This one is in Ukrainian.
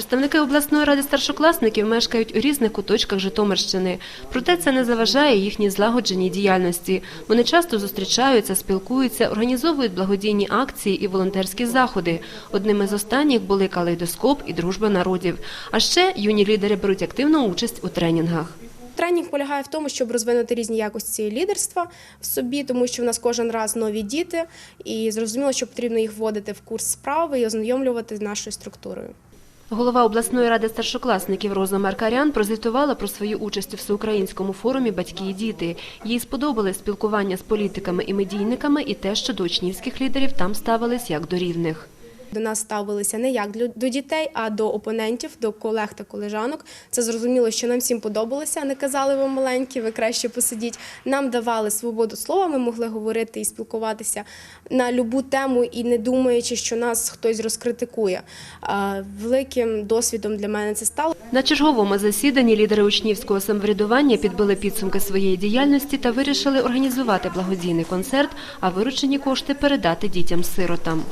Представники обласної ради старшокласників мешкають у різних куточках Житомирщини. Проте це не заважає їхній злагодженій діяльності. Вони часто зустрічаються, спілкуються, організовують благодійні акції і волонтерські заходи. Одними з останніх були калейдоскоп і дружба народів. А ще юні лідери беруть активну участь у тренінгах. Тренінг полягає в тому, щоб розвинути різні якості лідерства в собі, тому що в нас кожен раз нові діти, і зрозуміло, що потрібно їх вводити в курс справи і ознайомлювати з нашою структурою. Голова обласної ради старшокласників Роза Маркарян прозвітувала про свою участь у всеукраїнському форумі Батьки і діти. Їй сподобалось спілкування з політиками і медійниками, і те, що до учнівських лідерів там ставились як до рівних. До нас ставилися не як до дітей, а до опонентів, до колег та колежанок. Це зрозуміло, що нам всім подобалося. Не казали ви маленькі, ви краще посидіть. Нам давали свободу слова. Ми могли говорити і спілкуватися на любу тему, і не думаючи, що нас хтось розкритикує. Великим досвідом для мене це стало. На черговому засіданні лідери учнівського самоврядування підбили підсумки своєї діяльності та вирішили організувати благодійний концерт, а виручені кошти передати дітям-сиротам.